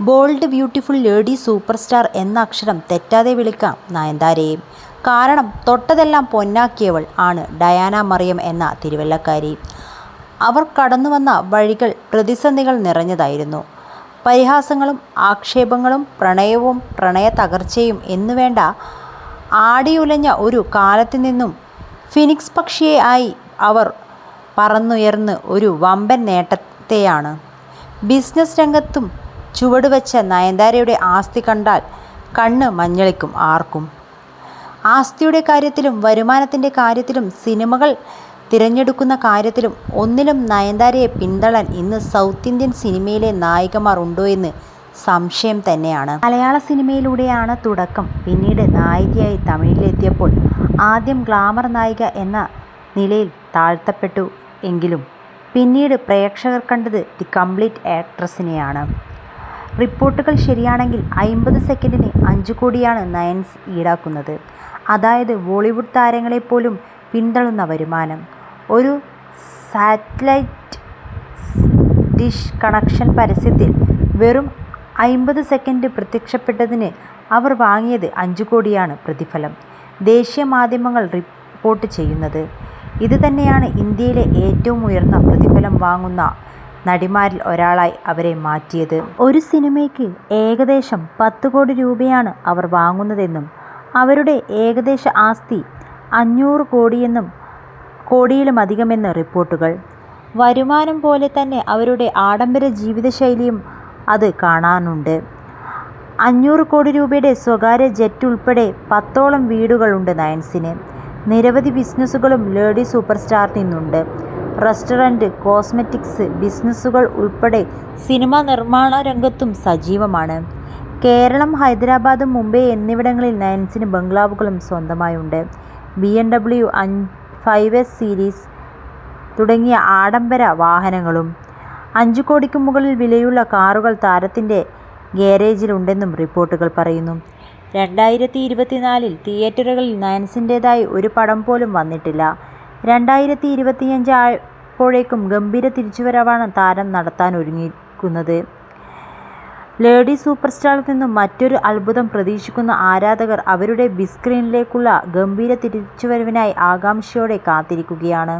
Bold beautiful lady super star എന്ന അക്ഷരം തെറ്റാതെ വിളിക്കാം നയൻതാരയെ കാരണം തൊട്ടതെല്ലാം പൊന്നാക്കിയവൾ ആണ് ഡയാന മറിയം എന്ന തിരുവല്ലക്കാരി. അവർ കടന്നു വന്ന വഴികൾ പ്രതിസന്ധികൾ നിറഞ്ഞതായിരുന്നു. പരിഹാസങ്ങളും ആക്ഷേപങ്ങളും പ്രണയവും പ്രണയ തകർച്ചയും എന്നുവേണ്ട ആടിയുലഞ്ഞ ഒരു കാലത്തു നിന്നും ഫിനിക്സ് പക്ഷിയെ ആയി അവർ പറന്നുയർന്ന് ഒരു വമ്പൻ നേട്ടത്തെയാണ്. ബിസിനസ് രംഗത്തും ചുവടുവെച്ച നയൻതാരയുടെ ആസ്തി കണ്ടാൽ കണ്ണ് മഞ്ഞളിക്കും ആർക്കും. ആസ്തിയുടെ കാര്യത്തിലും വരുമാനത്തിന്റെ കാര്യത്തിലും സിനിമകൾ തിരഞ്ഞെടുക്കുന്ന കാര്യത്തിലും ഒന്നിലും നയൻതാരയെ പിന്തള്ളാൻ ഇന്ന് സൗത്ത് ഇന്ത്യൻ സിനിമയിലെ നായികമാർ ഉണ്ടോ എന്ന് സംശയം തന്നെയാണ്. മലയാള സിനിമയിലൂടെയാണ് തുടക്കം. പിന്നീട് നായികയായി തമിഴിലെത്തിയപ്പോൾ ആദ്യം ഗ്ലാമർ നായിക എന്ന നിലയിൽ താഴ്ത്തപ്പെട്ടു എങ്കിലും പിന്നീട് പ്രേക്ഷകർ കണ്ടത് ദി കംപ്ലീറ്റ് ആക്ട്രസിനെയാണ്. റിപ്പോർട്ടുകൾ ശരിയാണെങ്കിൽ അമ്പത് സെക്കൻഡിന് അഞ്ച് കോടിയാണ് നയൻസ് ഈടാക്കുന്നത്. അതായത് ബോളിവുഡ് താരങ്ങളെപ്പോലും പിന്തള്ളുന്ന വരുമാനം. ഒരു സാറ്റലൈറ്റ് ഡിഷ് കണക്ഷൻ പരസ്യത്തിൽ വെറും അമ്പത് സെക്കൻഡ് പ്രത്യക്ഷപ്പെട്ടതിന് അവർ വാങ്ങിയത് അഞ്ച് കോടിയാണ് പ്രതിഫലം. ദേശീയ മാധ്യമങ്ങൾ റിപ്പോർട്ട് ചെയ്യുന്നത്. ഇത് തന്നെയാണ് ഇന്ത്യയിലെ ഏറ്റവും ഉയർന്ന പ്രതിഫലം വാങ്ങുന്ന നടിമാരിൽ ഒരാളായി അവരെ മാറ്റിയത്. ഒരു സിനിമയ്ക്ക് ഏകദേശം പത്ത് കോടി രൂപയാണ് അവർ വാങ്ങുന്നതെന്നും അവരുടെ ഏകദേശ ആസ്തി അഞ്ഞൂറ് കോടിയെന്നും കോടിയിലുമധികമെന്ന് റിപ്പോർട്ടുകൾ. വരുമാനം പോലെ തന്നെ അവരുടെ ആഡംബര ജീവിതശൈലിയും അത് കാണാനുണ്ട്. അഞ്ഞൂറ് കോടി രൂപയുടെ സ്വകാര്യ ജെറ്റ് ഉൾപ്പെടെ പത്തോളം വീടുകളുണ്ട് നയൻസിന്. നിരവധി ബിസിനസ്സുകളും ലേഡി സൂപ്പർ സ്റ്റാർ നിന്നുണ്ട്. റെസ്റ്റോറന്റ് കോസ്മെറ്റിക്സ് ബിസിനസ്സുകൾ ഉൾപ്പെടെ സിനിമാ നിർമ്മാണ രംഗത്തും സജീവമാണ്. കേരളം ഹൈദരാബാദ് മുംബൈ എന്നിവിടങ്ങളിൽ നയൻസിന് ബംഗ്ലാവുകളും സ്വന്തമായുണ്ട്. ബി എം ഡബ്ല്യു അഞ്ച് ഫൈവ് എസ് സീരീസ് തുടങ്ങിയ ആഡംബര വാഹനങ്ങളും അഞ്ചു കോടിക്ക് മുകളിൽ വിലയുള്ള കാറുകൾ താരത്തിന്റെ ഗാരേജിലുണ്ടെന്നും റിപ്പോർട്ടുകൾ പറയുന്നു. രണ്ടായിരത്തി ഇരുപത്തിനാലിൽ തിയേറ്ററുകളിൽ നയൻസിന്റേതായി ഒരു പടം പോലും വന്നിട്ടില്ല. രണ്ടായിരത്തി ഇരുപത്തിയഞ്ച് ആയപ്പോഴേക്കും ഗംഭീര തിരിച്ചുവരവാണ് താരം നടത്താൻ ഒരുങ്ങിയിരിക്കുന്നത് ലേഡി സൂപ്പർ സ്റ്റാറിൽ നിന്നും മറ്റൊരു അത്ഭുതം പ്രതീക്ഷിക്കുന്ന ആരാധകർ അവരുടെ ബിസ്ക്രീനിലേക്കുള്ള സ്ക്രീനിലേക്കുള്ള ഗംഭീര തിരിച്ചുവരവിനായി ആകാംക്ഷയോടെ കാത്തിരിക്കുകയാണ്.